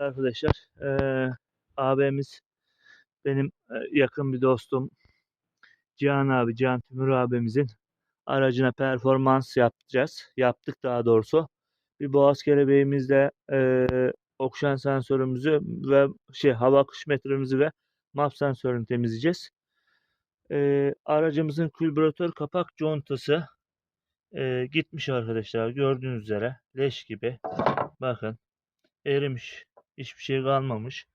Arkadaşlar eee abimiz benim e, yakın bir dostum Cihan abi, Cihan Timur abimizin aracına performans yapacağız. Yaptık daha doğrusu. Bir boğaz kelebeğimizle eee oksijen sensörümüzü ve şey hava akış metremizi ve map sensörünü temizleyeceğiz. Eee, aracımızın külbüratör kapak contası eee, gitmiş arkadaşlar. Gördüğünüz üzere leş gibi. Bakın erimiş. Hiçbir şey kalmamış.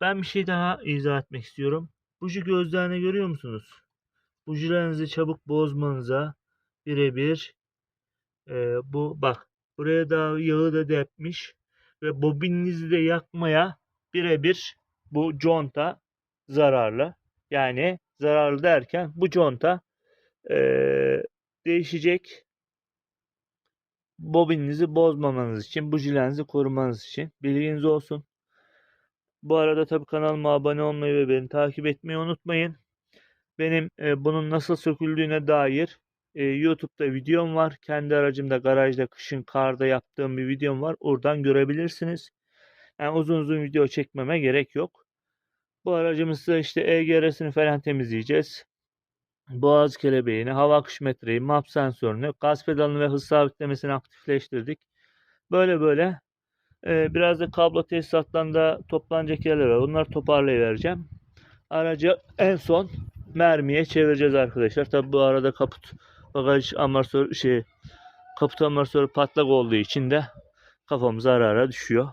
Ben bir şey daha izah etmek istiyorum. Buji gözlerini görüyor musunuz? Bujilerinizi çabuk bozmanıza birebir eee, bu bak buraya da yağı da depmiş ve bobininizi de yakmaya birebir bu conta zararlı. Yani zararlı derken bu conta eee, değişecek. Bobininizi bozmamanız için, bujilerinizi korumanız için bilginiz olsun. Bu arada tabii kanalıma abone olmayı ve beni takip etmeyi unutmayın. Benim e, bunun nasıl söküldüğüne dair e, YouTube'da videom var. Kendi aracımda garajda kışın karda yaptığım bir videom var. Oradan görebilirsiniz. Yani uzun uzun video çekmeme gerek yok. Bu aracımızda işte EGR'sini falan temizleyeceğiz. Boğaz kelebeğini, hava akış metreyi, map sensörünü, gaz pedalını ve hız sabitlemesini aktifleştirdik. Böyle böyle ee, biraz da kablo tesisatlarında toplanacak yerler var. Onları toparlayıvereceğim. Aracı en son mermiye çevireceğiz arkadaşlar. Tabi bu arada kaput bagaj amortisör şey kaput amortisörü patlak olduğu için de kafamıza ara ara düşüyor.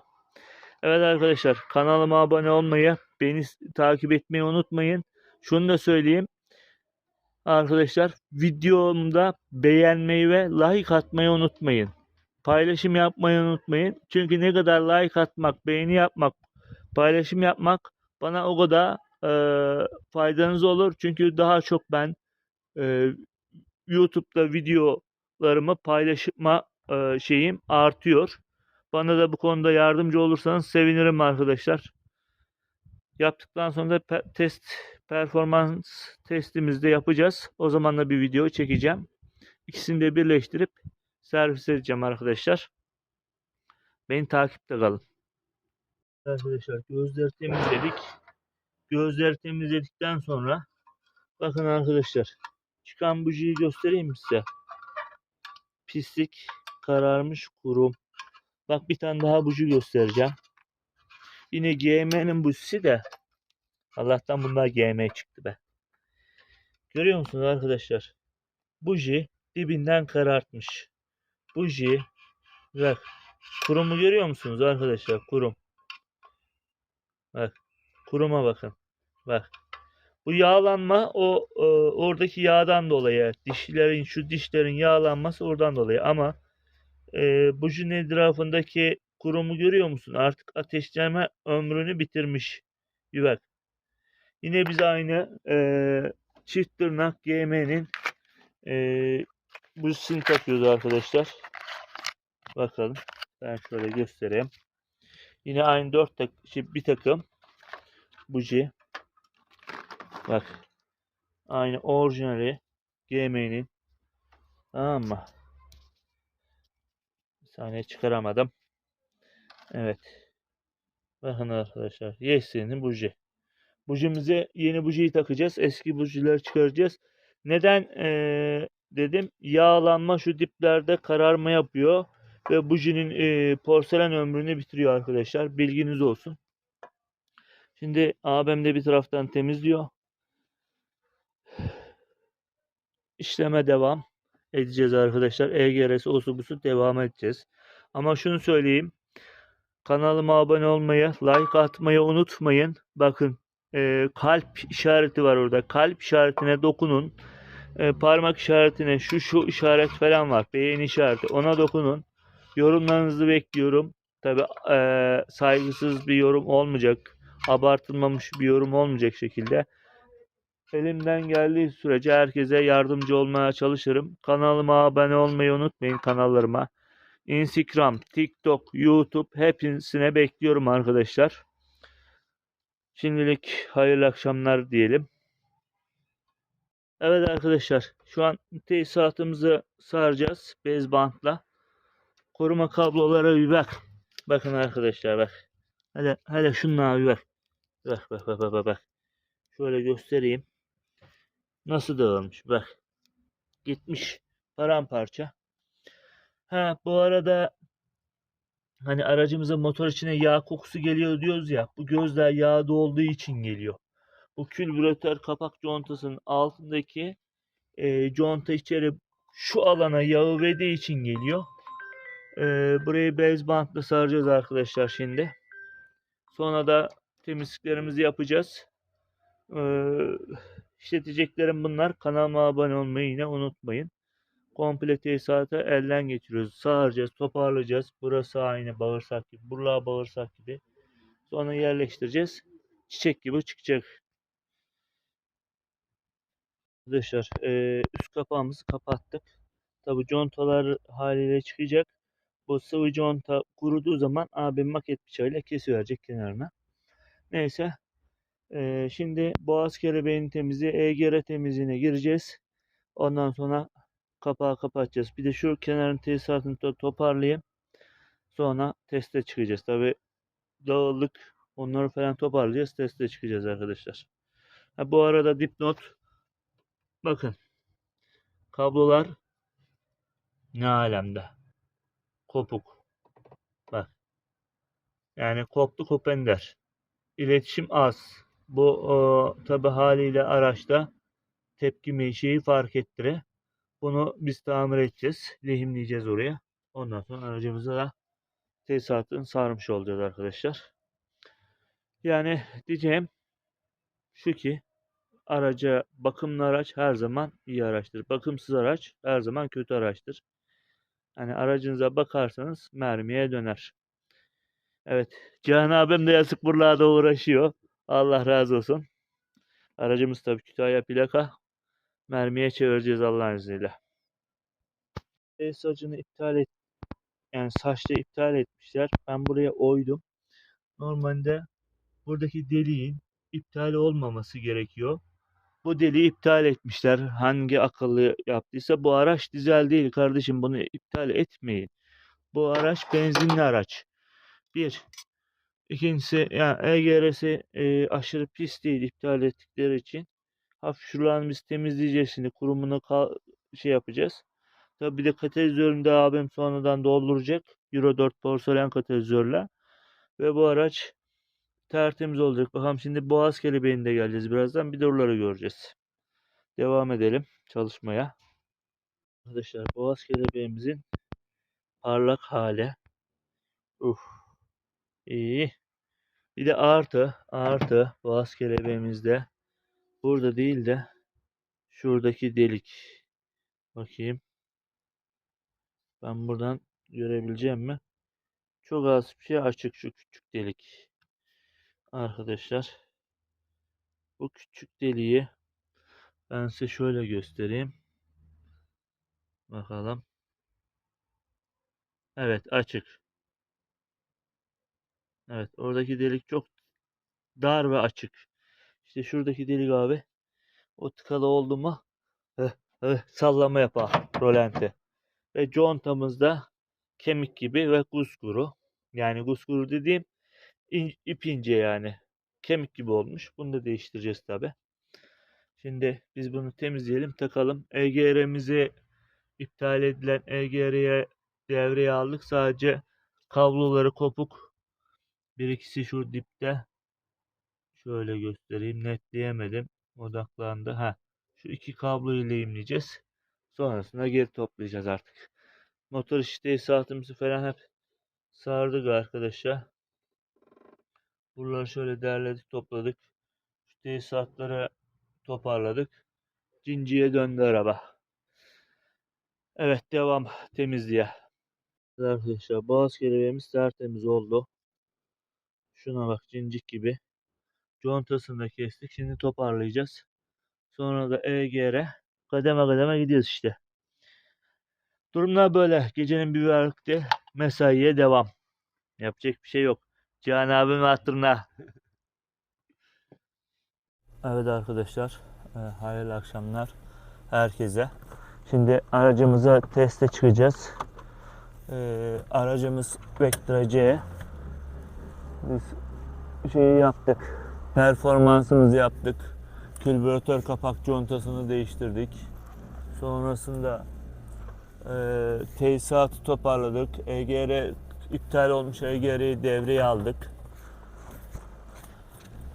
Evet arkadaşlar kanalıma abone olmayı, beni takip etmeyi unutmayın. Şunu da söyleyeyim. Arkadaşlar videomda beğenmeyi ve like atmayı unutmayın. Paylaşım yapmayı unutmayın. Çünkü ne kadar like atmak, beğeni yapmak, paylaşım yapmak bana o kadar e, faydanız olur. Çünkü daha çok ben e, YouTube'da videolarımı paylaşma e, şeyim artıyor. Bana da bu konuda yardımcı olursanız sevinirim arkadaşlar. Yaptıktan sonra test performans testimizi de yapacağız. O zaman da bir video çekeceğim. İkisini de birleştirip servis edeceğim arkadaşlar. Beni takipte kalın. Arkadaşlar gözleri temizledik. Gözleri temizledikten sonra bakın arkadaşlar çıkan bujiyi göstereyim size? Pislik kararmış kurum. Bak bir tane daha buji göstereceğim. Yine GM'nin bujisi de Allah'tan bunlar GM çıktı be. Görüyor musunuz arkadaşlar? Buji dibinden karartmış. Buji bak kurumu görüyor musunuz arkadaşlar kurum. Bak kuruma bakın. Bak. Bu yağlanma o e, oradaki yağdan dolayı dişlerin şu dişlerin yağlanması oradan dolayı ama e, bujinin etrafındaki kurumu görüyor musun? Artık ateşleme ömrünü bitirmiş. Bir bak. Yine biz aynı e, çift tırnak GM'nin e, bujisini takıyoruz arkadaşlar. Bakalım. Ben şöyle göstereyim. Yine aynı dört tak şey, bir takım buji. Bak. Aynı orijinali GM'nin. Tamam mı? Bir saniye çıkaramadım. Evet. Bakın arkadaşlar. Yesinin buji. Bujimize yeni bujiyi takacağız. Eski bujileri çıkaracağız. Neden eee, dedim? Yağlanma şu diplerde kararma yapıyor. Ve bujinin eee, porselen ömrünü bitiriyor arkadaşlar. Bilginiz olsun. Şimdi abim de bir taraftan temizliyor. İşleme devam edeceğiz arkadaşlar. EGRS osu busu devam edeceğiz. Ama şunu söyleyeyim. Kanalıma abone olmayı, like atmayı unutmayın. Bakın e, kalp işareti var orada. Kalp işaretine dokunun. E, parmak işaretine şu şu işaret falan var. Beğen işareti. Ona dokunun. Yorumlarınızı bekliyorum. Tabi saygısız bir yorum olmayacak. Abartılmamış bir yorum olmayacak şekilde. Elimden geldiği sürece herkese yardımcı olmaya çalışırım. Kanalıma abone olmayı unutmayın kanallarıma. Instagram, TikTok, YouTube hepsine bekliyorum arkadaşlar. Şimdilik hayırlı akşamlar diyelim. Evet arkadaşlar şu an tesisatımızı saracağız bez bantla. Koruma kablolara bir bak. Bakın arkadaşlar bak. Hele, hele abi bak. Bak bak bak bak bak, bak. Şöyle göstereyim. Nasıl dağılmış bak. Gitmiş paramparça. Ha bu arada hani aracımıza motor içine yağ kokusu geliyor diyoruz ya. Bu gözler yağda olduğu için geliyor. Bu külbüratör kapak contasının altındaki e, conta içeri şu alana yağı verdiği için geliyor. E, burayı bez bantla saracağız arkadaşlar şimdi. Sonra da temizliklerimizi yapacağız. Ee, işleteceklerim bunlar. Kanalıma abone olmayı yine unutmayın. Komple tesisatı elden geçiriyoruz. Sağaracağız, toparlayacağız. Burası aynı bağırsak gibi. Buralar bağırsak gibi. Sonra yerleştireceğiz. Çiçek gibi çıkacak. Arkadaşlar üst kapağımızı kapattık. Tabi contalar haliyle çıkacak. Bu sıvı conta kuruduğu zaman abim maket bıçağıyla kesiverecek kenarına. Neyse. Şimdi boğaz kelebeğinin temizliği, EGR temizliğine gireceğiz. Ondan sonra kapağı kapatacağız. Bir de şu kenarın tesisatını to- toparlayayım. Sonra teste çıkacağız. Tabi dağıldık. Onları falan toparlayacağız. Teste çıkacağız arkadaşlar. Ha, bu arada dipnot. Bakın. Kablolar ne alemde. Kopuk. Bak. Yani koptu kopender. İletişim az. Bu tabi haliyle araçta tepkimi şeyi fark ettire. Bunu biz tamir edeceğiz. Lehimleyeceğiz oraya. Ondan sonra aracımıza da tesisatını sarmış olacağız arkadaşlar. Yani diyeceğim şu ki araca bakımlı araç her zaman iyi araçtır. Bakımsız araç her zaman kötü araçtır. Hani aracınıza bakarsanız mermiye döner. Evet. Cihan abim de yazık buralarda uğraşıyor. Allah razı olsun. Aracımız tabii Kütahya plaka. Mermiye çevireceğiz Allah'ın izniyle. E, saçını iptal et. Yani saçta iptal etmişler. Ben buraya oydum. Normalde buradaki deliğin iptal olmaması gerekiyor. Bu deliği iptal etmişler. Hangi akıllı yaptıysa bu araç dizel değil kardeşim. Bunu iptal etmeyin. Bu araç benzinli araç. Bir. İkincisi yani EGR'si e, aşırı pis değil iptal ettikleri için. Hafif şuralarını biz temizleyeceğiz şimdi kurumunu şey yapacağız. Tabi bir de katalizörünü de abim sonradan dolduracak. Euro 4 porselen katalizörle. Ve bu araç tertemiz olacak. Bakalım şimdi Boğaz kelebeğinde geleceğiz birazdan. Bir de oraları göreceğiz. Devam edelim çalışmaya. Arkadaşlar Boğaz kelebeğimizin parlak hali. Uf. İyi. Bir de artı artı boğaz kelebeğimizde burada değil de şuradaki delik. Bakayım. Ben buradan görebileceğim mi? Çok az bir şey açık şu küçük delik. Arkadaşlar. Bu küçük deliği ben size şöyle göstereyim. Bakalım. Evet açık. Evet oradaki delik çok dar ve açık. İşte şuradaki delik abi o tıkalı oldu mu heh, heh, sallama yapar rolante. Ve contamızda kemik gibi ve kuskuru. Yani kuskuru dediğim in, ip ince yani. Kemik gibi olmuş. Bunu da değiştireceğiz tabi. Şimdi biz bunu temizleyelim takalım. EGR'mizi iptal edilen EGR'ye devreye aldık. Sadece kabloları kopuk. Bir ikisi şu dipte. Şöyle göstereyim. Netleyemedim. Odaklandı. Ha. Şu iki kabloyu lehimleyeceğiz. Sonrasında geri toplayacağız artık. Motor işte saatimizi falan hep sardık arkadaşlar. Buraları şöyle derledik topladık. Şu tesisatları toparladık. Cinciye döndü araba. Evet devam temizliğe. Arkadaşlar boğaz kelebeğimiz tertemiz oldu. Şuna bak cincik gibi. Contasını da kestik. Şimdi toparlayacağız. Sonra da EGR. Kademe kademe gidiyoruz işte. Durumlar böyle. Gecenin bir vakti mesaiye devam. Yapacak bir şey yok. Cihan abim hatırına. Evet arkadaşlar. e, hayırlı akşamlar herkese. Şimdi aracımıza teste çıkacağız. E, aracımız Vectra C. Biz şeyi yaptık. Performansımızı yaptık. Külbüratör kapak contasını değiştirdik. Sonrasında e, tesisatı toparladık. EGR iptal olmuş EGR'yi devreye aldık.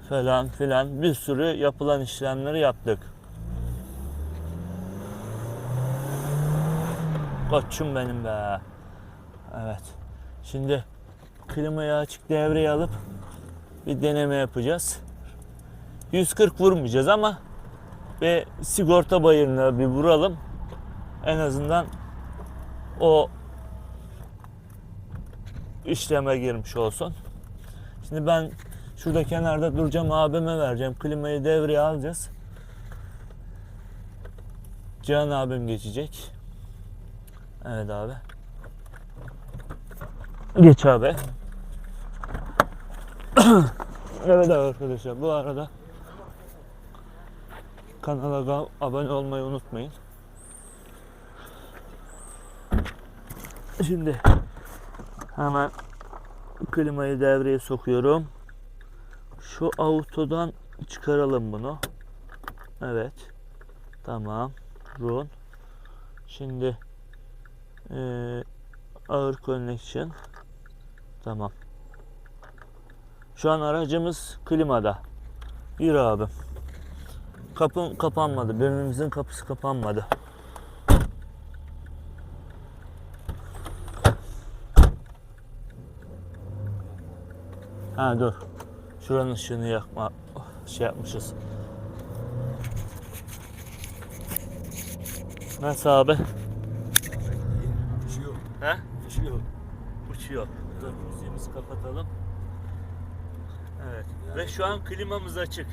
Falan filan bir sürü yapılan işlemleri yaptık. Koçum benim be. Evet. Şimdi klimayı açık devreye alıp bir deneme yapacağız. 140 vurmayacağız ama ve sigorta bayırına bir vuralım. En azından o işleme girmiş olsun. Şimdi ben şurada kenarda duracağım abime vereceğim. Klimayı devreye alacağız. Cihan abim geçecek. Evet abi. Geç abi. evet arkadaşlar bu arada kanala abone olmayı unutmayın. Şimdi hemen klimayı devreye sokuyorum. Şu autodan çıkaralım bunu. Evet. Tamam. Run. Şimdi eee ağır connection. Tamam. Şu an aracımız klimada. Yürü abi. Kapım kapanmadı. Birimizin kapısı kapanmadı. Ha dur. Şuranın ışığını yakma şey yapmışız. Nasıl abi? Uçuyor. He? Uçuyor. Uçuyor. Dur müziğimizi kapatalım. Evet. Yani Ve şu an klimamız açık.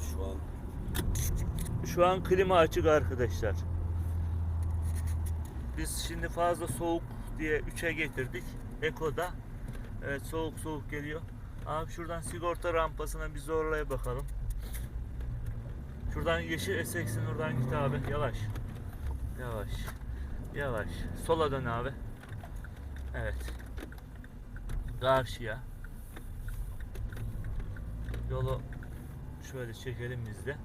Şu an Şu an klima açık arkadaşlar. Biz şimdi fazla soğuk diye 3'e getirdik. Eko'da. Evet soğuk soğuk geliyor. Abi şuradan sigorta rampasına bir zorlaya bakalım. Şuradan yeşil eseksin oradan git abi. Yavaş. Yavaş. Yavaş. Sola dön abi. Evet. Karşıya. Yolu şöyle çekelim biz de.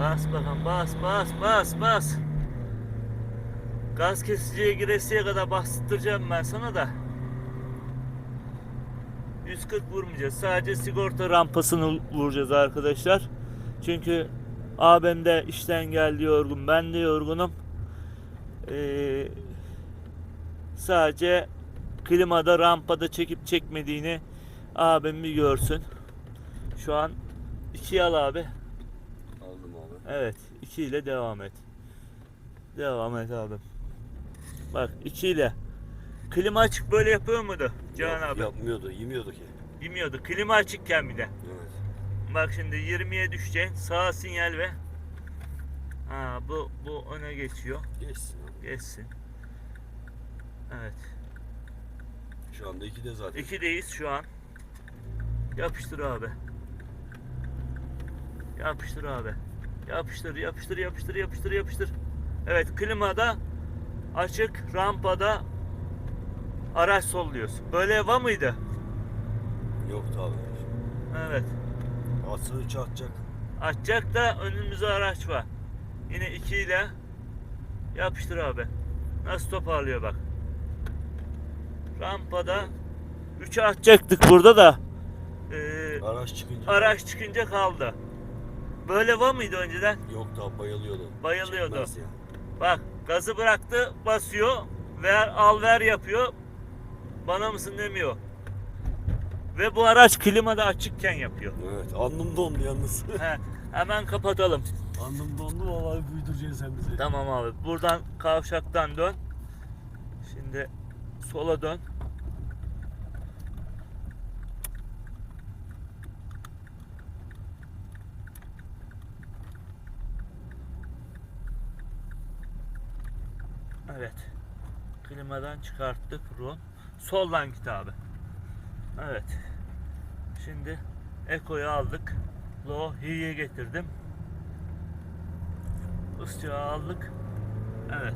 Bas bakalım bas bas bas bas. Gaz kesiciye giresiye kadar bastıracağım ben sana da. 140 vurmayacağız. Sadece sigorta rampasını vuracağız arkadaşlar. Çünkü abim de işten geldi yorgun. Ben de yorgunum. Ee, sadece klimada rampada çekip çekmediğini abim bir görsün. Şu an iki al abi. Evet 2 ile devam et. Devam et abi. Bak 2 ile. Klima açık böyle yapıyor muydu Cihan Yap- abi? Yapmıyordu, yemiyordu ki. Bilmiyordu. Klima açıkken bir de. Evet. Bak şimdi 20'ye düşeceksin. Sağ sinyal ve Ha bu bu öne geçiyor. Geçsin. Geçsin. Evet. Şu anda ikide zaten. 2'deyiz şu an. Yapıştır abi. Yapıştır abi. Yapıştır, yapıştır, yapıştır, yapıştır, yapıştır. Evet, klimada açık, rampada araç solluyoruz. Böyle var mıydı? Yoktu abi. Evet. Asını çarpacak. Açacak da önümüzde araç var. Yine 2 ile yapıştır abi. Nasıl toparlıyor bak. Rampada 3'e atacaktık burada da. Ee, Araç çıkınca. araç çıkınca kaldı. Böyle var mıydı önceden? Yoktu abi bayılıyordu. Bayılıyordu. Çekmez ya. Bak gazı bıraktı basıyor. Ver al ver yapıyor. Bana mısın demiyor. Ve bu araç klimada açıkken yapıyor. Evet. Alnım dondu yalnız. He, hemen kapatalım. Alnım dondu vallahi uyduracaksın sen bizi. Tamam abi. Buradan kavşaktan dön. Şimdi sola dön. Evet. Klimadan çıkarttık rom. Soldan git abi. Evet. Şimdi Eko'yu aldık. Low Hi'ye getirdim. Isçağı aldık. Evet.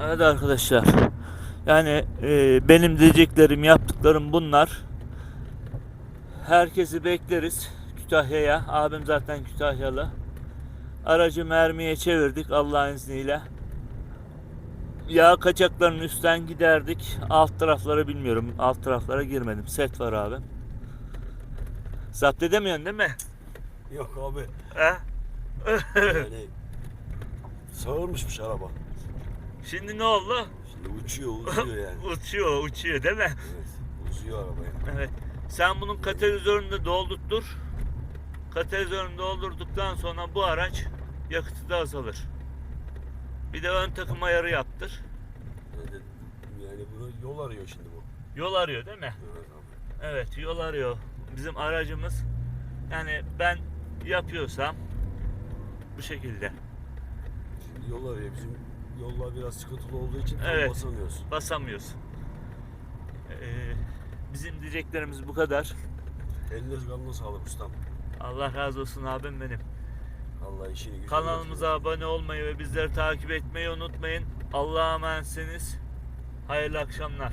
Evet arkadaşlar. Yani e, benim diyeceklerim, yaptıklarım bunlar. Herkesi bekleriz Kütahya'ya. Abim zaten Kütahyalı. Aracı mermiye çevirdik Allah'ın izniyle. Yağ kaçaklarının üstten giderdik. Alt taraflara bilmiyorum. Alt taraflara girmedim. Set var abi. Zapt edemiyorsun değil mi? Yok abi. He? Yani sağırmışmış araba. Şimdi ne oldu? Şimdi uçuyor uzuyor yani. uçuyor, uçuyor değil mi? Evet. Uzuyor araba yani. Evet. Sen bunun katalizörünü de doldurttur. Katalizörünü doldurduktan sonra bu araç yakıtı da azalır. Bir de ön takım ayarı yaptır. Yani, yani bunu yol arıyor şimdi bu. Yol arıyor değil mi? Evet abi. Evet yol arıyor. Bizim aracımız yani ben yapıyorsam bu şekilde Şimdi yol arıyor. Bizim yollar biraz sıkıntılı olduğu için Evet. basamıyoruz. basamıyoruz. Ee, bizim diyeceklerimiz bu kadar. Eline kanına sağlık ustam. Allah razı olsun abim benim. Allah işini gücünü Kanalımıza abone olmayı ve bizleri takip etmeyi unutmayın. Allah'a emanetsiniz. Hayırlı akşamlar.